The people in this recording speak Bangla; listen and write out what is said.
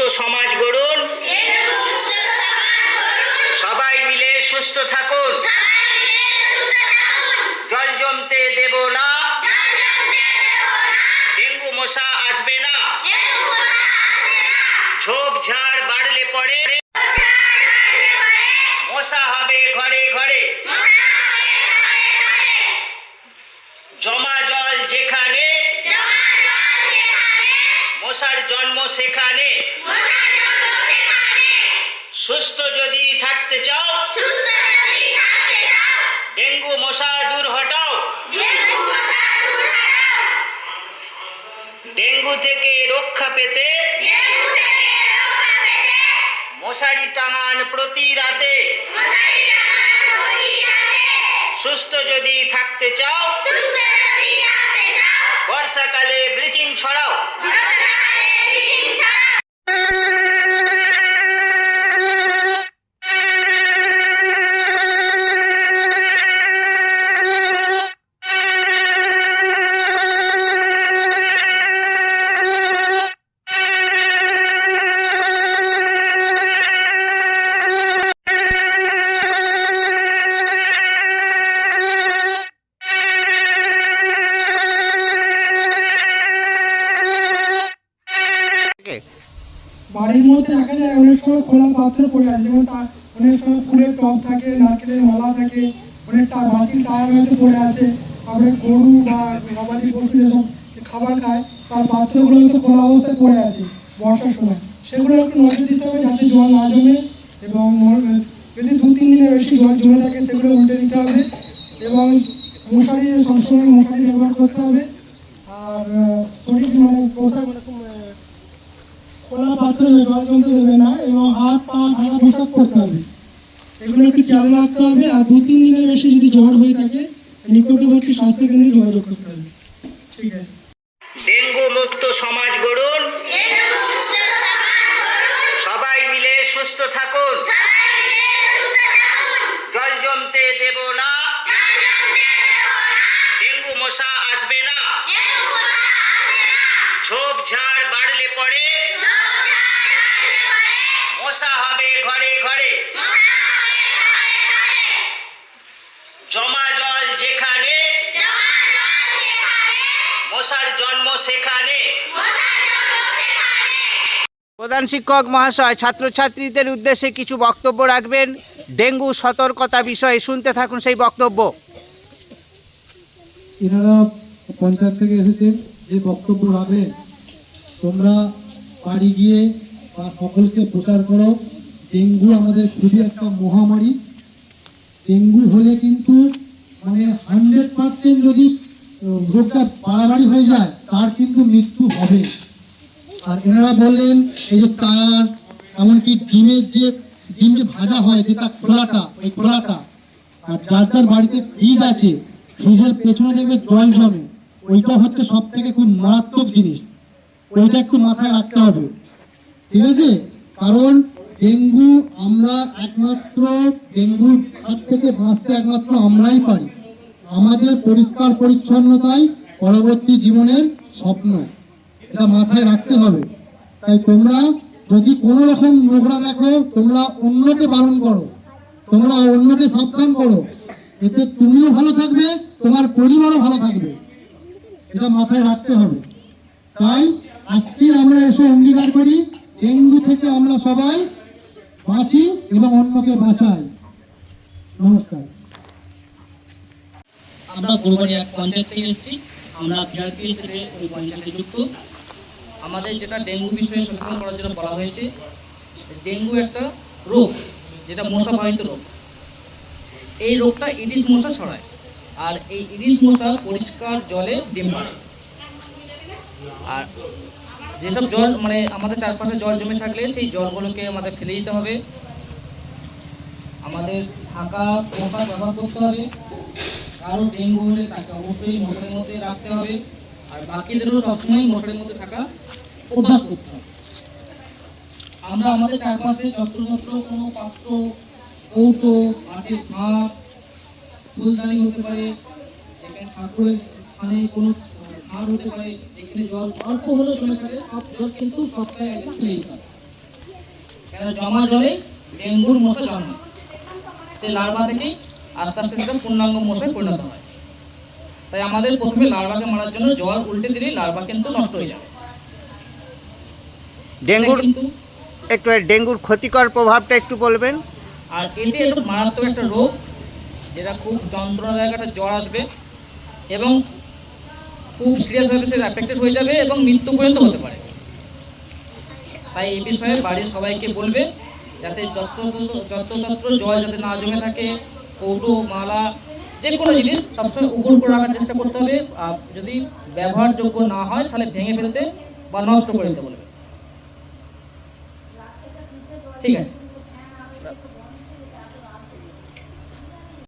মুক্ত সমাজ গড়ুন। সবাই মিলে সুস্থ থাকুন। জল জমতে দেব না। ডেঙ্গু মশা আসবে না। ঝোপ ঝাড় বাড়লে পরে মশা হবে ঘরে ঘরে। জমা জল যেখানে, মশার জন্ম সেখানে। সুস্থ যদি থাকতে চাও ডেঙ্গু মশা দূর হটাও। ডেঙ্গু থেকে রক্ষা পেতে মশারি টাঙান প্রতি রাতে। সুস্থ যদি থাকতে চাও বর্ষাকালে ব্লিচিং ছড়াও। সময় খোলা পাত্র পড়ে আছে যেমন তা অনেক সময় ফুলের টব থাকে, নারকেলের মালা থাকে, অনেকটা বাতিল টায়ার হয়তো পড়ে আছে। তারপরে গরু বা গবাদি পশু যেসব খাবার খায়, তার পাত্রগুলো হয়তো খোলা অবস্থায় পড়ে আছে বর্ষার সময়। সেগুলো একটু নজর দিতে হবে যাতে জল না জমে এবং যদি দু তিন দিনের বেশি জল জমে থাকে, সেগুলো উল্টে দিতে হবে এবং মশারি সবসময় মশারি ব্যবহার করতে হবে। আর শরীর মানে পোশাক খোলা পাত্রে জল জমতে দেবে না এবং হাত পা ঢাকা পোশাক করতে হবে। এগুলো একটু খেয়াল রাখতে হবে আর দু তিন দিনের বেশি যদি জ্বর হয়ে থাকে নিকটবর্তী স্বাস্থ্য কেন্দ্রে যোগাযোগ করতে হবে। ঠিক আছে। ডেঙ্গু মুক্ত সমাজ গড়ুন। সবাই মিলে সুস্থ থাকুন। মশা হবে ঘরে ঘরে। জমা জল যেখানে মশার জন্ম সেখানে। প্রধান শিক্ষক মহাশয় ছাত্রছাত্রীদের উদ্দেশ্যে কিছু বক্তব্য রাখবেন। ডেঙ্গু সতর্কতা বিষয়ে শুনতে থাকুন সেই বক্তব্য। এনারা পঞ্চায়েত থেকে এসেছেন যে বক্তব্য রাখবেন তোমরা বাড়ি গিয়ে বা সকলকে প্রচার করো। ডেঙ্গু আমাদের খুবই একটা মহামারী। ডেঙ্গু হলে কিন্তু মানে হান্ড্রেড পার্সেন্ট যদি রোগটা বাড়াবাড়ি হয়ে যায়, তার কিন্তু মৃত্যু হবে। আর এনারা বললেন, এই যে টায়ার এমনকি ডিমের যে, ডিম যে ভাজা হয়, যেটা খোলাটা ওই খোলাটা, আর যার যার বাড়িতে ফ্রিজ আছে, ফ্রিজের পেছনে দেখবে জল জমে। ওইটা হচ্ছে সব থেকে খুব মারাত্মক জিনিস। ওইটা একটু মাথায় রাখতে হবে। ঠিক আছে? কারণ ডেঙ্গু আমরা একমাত্র ডেঙ্গুর হাত থেকে বাঁচতে একমাত্র আমরাই পারি। আমাদের পরিষ্কার পরিচ্ছন্নতাই পরবর্তী জীবনের স্বপ্ন। এটা মাথায় রাখতে হবে। তাই তোমরা যদি কোনো রকম নোংরা দেখো, তোমরা অন্যকে বারণ করো, তোমরা অন্যকে সাবধান করো। এতে তুমিও ভালো থাকবে, তোমার পরিবারও ভালো থাকবে। এটা মাথায় রাখতে হবে। তাই আজকে আমরা এসে অঙ্গীকার করি। ডেঙ্গু থেকে আমরা সবাই বাঁচি এবং অন্যকে বাঁচাই। নমস্কার। আমরা গোলবাড়ি এক পঞ্চায়েত থেকে এসেছি। আমরা ভিআরপি হিসেবে ওই পঞ্চায়েতে যুক্ত। আমাদের যেটা ডেঙ্গু বিষয়ে সচেতন করার জন্য বলা হয়েছে ডেঙ্গু একটা রোগ, যেটা মশাবাহিত রোগ। এই রোগটা ইডিস মশা ছড়ায়, আর এই ইডিস মশা পরিষ্কার জলে ডিম আর যেসব জল মানে আমাদের চারপাশে জল জমে থাকলে সেই জলগুলোকে আমাদের ফেলে দিতে হবে। আমাদের ঢাকা পোশাক ব্যবহার করতে হবে। কারও ডেঙ্গু হলে তাকে অবশ্যই মশারির মধ্যে রাখতে হবে। আর বাকিদেরও সবসময় মশারির মধ্যে থাকা অভ্যাস করতে হবে। আমরা আমাদের চারপাশে যত্রযত্র কোনো পাত্র, কৌটো, মাটির ভাঁড় ফুলদানি হতে পারে। যেখানে ঠাকুরের স্থানে কোনো ভাঁড় হতে পারে যেখানে জল অল্প হলেও জমে থাকে সব জল কিন্তু সপ্তাহে একদিন কেন জমা জলে ডেঙ্গুর মশা সেই লার্ভা থেকেই আস্তে আস্তে সেটা পূর্ণাঙ্গ মশায় পরিণত হয়। তাই আমাদের প্রথমে লার্ভাকে মারার জন্য জল উল্টে দিলেই লার্ভা কিন্তু নষ্ট হয়ে যাবে। ডেঙ্গুর একটু ডেঙ্গুর ক্ষতিকর প্রভাবটা একটু বলবেন। আর এটি একটু মারাত্মক একটা রোগ যেটা খুব যন্ত্রণাদায়ক একটা জ্বর আসবে এবং খুব সিরিয়াসভাবে সে অ্যাফেক্টেড হয়ে যাবে এবং মৃত্যু পর্যন্ত হতে পারে। তাই এই বিষয়ে বাড়ির সবাইকে বলবে, যাতে যত যত্রতত্র জল যাতে না জমে থাকে, কৌটো, মালা যে কোনো জিনিস সবসময় উগুর করে রাখার চেষ্টা করতে হবে। আর যদি ব্যবহারযোগ্য না হয়, তাহলে ভেঙে ফেলতে বা নষ্ট করে দিতে বলবে। ঠিক আছে।